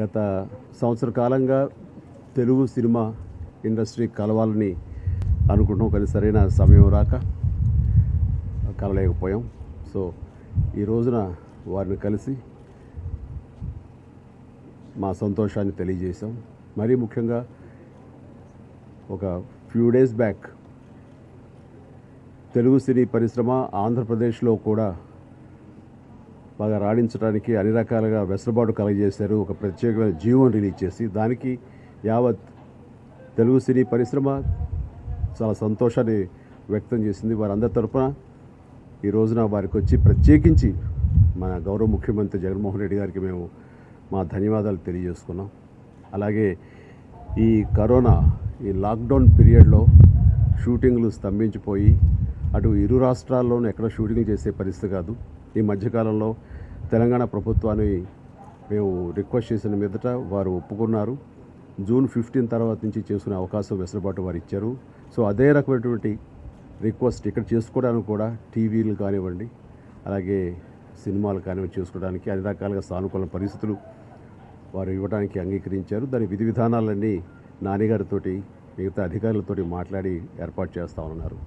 గత సంవత్సర కాలంగా తెలుగు సినిమా ఇండస్ట్రీ కలవాలని అనుకుంటున్నాం కానీ సరైన సమయం రాక కలలేకపోయాం సో ఈ రోజున వారిని కలిసి మా సంతోషాన్ని తెలియజేశాం. మరీ ముఖ్యంగా ఒక ఫ్యూ డేస్ బ్యాక్ తెలుగు సినీ పరిశ్రమ ఆంధ్రప్రదేశ్లో కూడా బాగా రాణించడానికి అన్ని రకాలుగా వెసులుబాటు కలగజేశారు. ఒక ప్రత్యేకమైన జీవోని రిలీజ్ చేసి దానికి యావత్ తెలుగు సినీ పరిశ్రమ చాలా సంతోషాన్ని వ్యక్తం చేసింది. వారందరి తరఫున ఈ రోజున వారికి వచ్చి ప్రత్యేకించి మన గౌరవ ముఖ్యమంత్రి జగన్మోహన్ రెడ్డి గారికి మేము మా ధన్యవాదాలు తెలియజేసుకున్నాం. అలాగే ఈ కరోనా ఈ లాక్డౌన్ పీరియడ్లో షూటింగ్లు స్తంభించిపోయి అటు ఇరు రాష్ట్రాల్లోనూ ఎక్కడ షూటింగ్ చేసే పరిస్థితి కాదు. ఈ మధ్యకాలంలో తెలంగాణ ప్రభుత్వాన్ని మేము రిక్వెస్ట్ చేసిన మీదట వారు ఒప్పుకున్నారు. జూన్ ఫిఫ్టీన్ తర్వాత నుంచి చేసుకునే అవకాశం వెసులుబాటు వారు ఇచ్చారు. సో అదే రకమైనటువంటి రిక్వెస్ట్ ఇక్కడ చేసుకోవడానికి కూడా టీవీలు కానివ్వండి అలాగే సినిమాలు కానివ్వండి చేసుకోవడానికి అన్ని రకాలుగా సానుకూల పరిస్థితులు వారు ఇవ్వడానికి అంగీకరించారు. దాని విధి విధానాలన్నీ నాన్నగారితోటి మిగతా అధికారులతోటి మాట్లాడి ఏర్పాటు చేస్తా ఉన్నారు.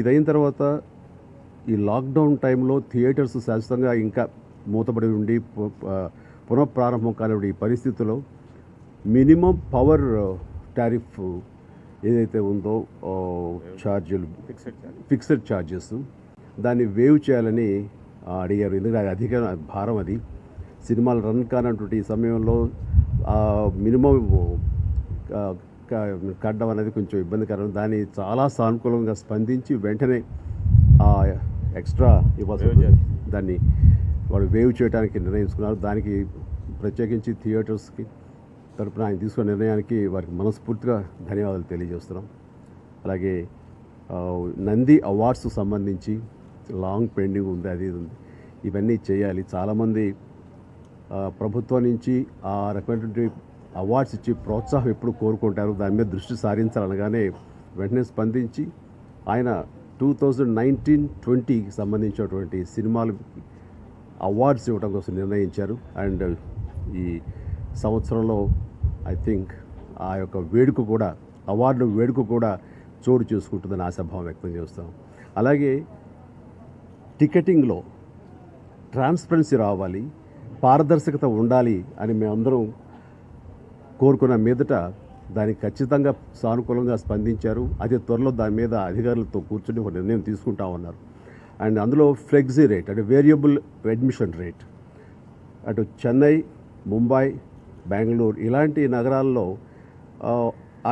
ఇది అయిన తర్వాత ఈ లాక్డౌన్ టైంలో థియేటర్స్ శాశ్వతంగా ఇంకా మూతపడి ఉండి పునఃప్రారంభం కానివ్వండి ఈ పరిస్థితుల్లో మినిమం పవర్ టారిఫ్ ఏదైతే ఉందో ఛార్జీలు ఫిక్స్డ్ ఛార్జెస్. దాన్ని వేవ్ చేయాలని అడిగారు. ఎందుకంటే అధిక భారం అది. సినిమాలు రన్ కానటువంటి ఈ సమయంలో మినిమం కట్టడం అనేది కొంచెం ఇబ్బందికరం. దాన్ని చాలా సానుకూలంగా స్పందించి వెంటనే ఎక్స్ట్రా ఇవ్వాల్సి. దాన్ని వాళ్ళు వేవ్ చేయడానికి నిర్ణయించుకున్నారు. దానికి ప్రత్యేకించి థియేటర్స్కి తరపున ఆయన తీసుకున్న నిర్ణయానికి వారికి మనస్ఫూర్తిగా ధన్యవాదాలు తెలియజేస్తున్నాం. అలాగే నంది అవార్డ్స్ సంబంధించి లాంగ్ పెండింగ్ ఉంది అది ఉంది. ఇవన్నీ చేయాలి. చాలామంది ప్రభుత్వం నుంచి ఆ రకమైనటువంటి అవార్డ్స్ ఇచ్చి ప్రోత్సాహం ఎప్పుడు కోరుకుంటారు? దాని మీద దృష్టి సారించాలనగానే వెంటనే స్పందించి ఆయన టూ థౌజండ్ నైన్టీన్ ట్వంటీకి సంబంధించినటువంటి సినిమాలు అవార్డ్స్ ఇవ్వడం కోసం నిర్ణయించారు. అండ్ ఈ సంవత్సరంలో ఐ థింక్ ఆ యొక్క వేడుక కూడా అవార్డు వేడుక కూడా చోటు చేసుకుంటుందని ఆశాభావం వ్యక్తం చేస్తాం. అలాగే టికెటింగ్లో ట్రాన్స్పరెన్సీ రావాలి పారదర్శకత ఉండాలి అని మేమందరం కోరుకున్న మీదట దానికి ఖచ్చితంగా సానుకూలంగా స్పందించారు. అతి త్వరలో దాని మీద అధికారులతో కూర్చొని ఒక నిర్ణయం తీసుకుంటా ఉన్నారు. అండ్ అందులో ఫ్లెక్సీ రేట్ అంటే వేరియబుల్ అడ్మిషన్ రేట్ అటు చెన్నై ముంబై బెంగళూరు ఇలాంటి నగరాల్లో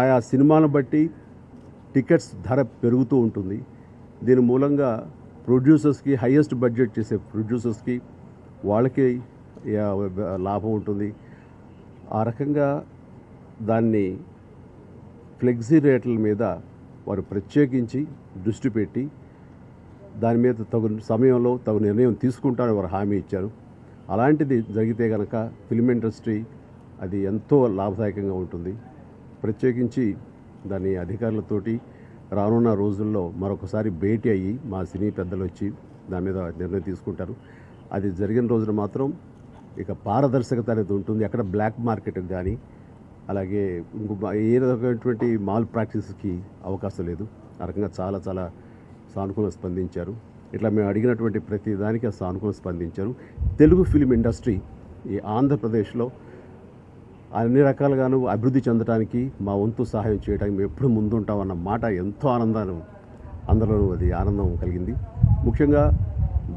ఆయా సినిమాలను బట్టి టికెట్స్ ధర పెరుగుతూ ఉంటుంది. దీని మూలంగా ప్రొడ్యూసర్స్కి హయ్యెస్ట్ బడ్జెట్ చేసే ప్రొడ్యూసర్స్కి వాళ్ళకి లాభం ఉంటుంది. ఆ రకంగా దాన్ని ఫ్లెక్సీ రేట్ల మీద వారు ప్రత్యేకించి దృష్టి పెట్టి దాని మీద తగు సమయంలో తగు నిర్ణయం తీసుకుంటారని వారు హామీ ఇచ్చారు. అలాంటిది జరిగితే కనుక ఫిల్మ్ ఇండస్ట్రీ అది ఎంతో లాభదాయకంగా ఉంటుంది. ప్రత్యేకించి దాని అధికారులతోటి రానున్న రోజుల్లో మరొకసారి భేటీ అయ్యి మా సినీ పెద్దలు వచ్చి దాని మీద నిర్ణయం తీసుకుంటారు. అది జరిగిన రోజున మాత్రం ఇక పారదర్శకత అనేది ఉంటుంది. ఎక్కడ బ్లాక్ మార్కెట్ కానీ అలాగే ఏ రకమైనటువంటి మాల్ ప్రాక్టీస్కి అవకాశం లేదు. ఆ రకంగా చాలా చాలా సానుకూలంగా స్పందించారు. ఇట్లా మేము అడిగినటువంటి ప్రతి దానికి ఆ సానుకూలంగా స్పందించారు. తెలుగు ఫిలిం ఇండస్ట్రీ ఈ ఆంధ్రప్రదేశ్లో అన్ని రకాలుగాను అభివృద్ధి చెందడానికి మా వంతు సహాయం చేయడానికి మేము ఎప్పుడు ముందుంటామన్న మాట ఎంతో ఆనందాన్ని అందరూ అది ఆనందం కలిగింది. ముఖ్యంగా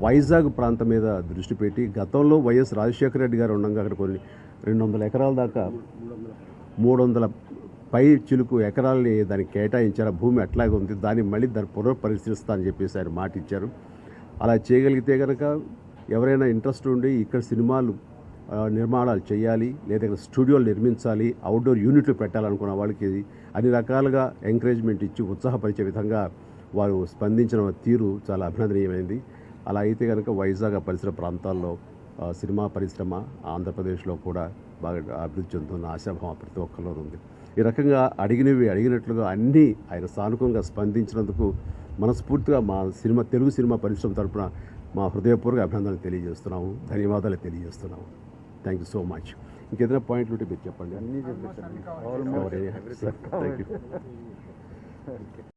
వైజాగ్ ప్రాంతం మీద దృష్టి పెట్టి గతంలో వైఎస్ రాజశేఖర రెడ్డి గారు ఉండగా అక్కడ కొన్ని రెండు వందల ఎకరాల దాకా మూడు వందల పై చిలుకు ఎకరాలని దానికి కేటాయించారు. భూమి అట్లాగే ఉంది. దాన్ని మళ్ళీ దాన్ని పునఃపరిశీలిస్తా అని చెప్పేసి ఆయన మాట ఇచ్చారు అలా చేయగలిగితే కనుక ఎవరైనా ఇంట్రెస్ట్ ఉండి ఇక్కడ సినిమాలు నిర్మాణాలు చేయాలి లేదా ఇక్కడ స్టూడియోలు నిర్మించాలి అవుట్డోర్ యూనిట్లు పెట్టాలనుకున్న వాళ్ళకి అన్ని రకాలుగా ఎంకరేజ్మెంట్ ఇచ్చి ఉత్సాహపరిచే విధంగా వారు స్పందించిన తీరు చాలా అభినందనీయమైంది. అలా అయితే కనుక వైజాగ్ పరిసర ప్రాంతాల్లో సినిమా పరిశ్రమ ఆంధ్రప్రదేశ్లో కూడా బాగా అభివృద్ధి చెందుతున్న ఆశాభావం ప్రతి ఒక్కరిలో ఉంది. ఈ రకంగా అడిగినవి అడిగినట్లుగా అన్నీ ఆయన సానుకూలంగా స్పందించినందుకు మనస్ఫూర్తిగా మా సినిమా తెలుగు సినిమా పరిశ్రమ తరపున మా హృదయపూర్వక అభినందనలు తెలియజేస్తున్నాము. ధన్యవాదాలు తెలియజేస్తున్నాము. థ్యాంక్ యూ సో మచ్ ఇంకేదైనా పాయింట్లు ఉంటే మీరు చెప్పండి. Thank you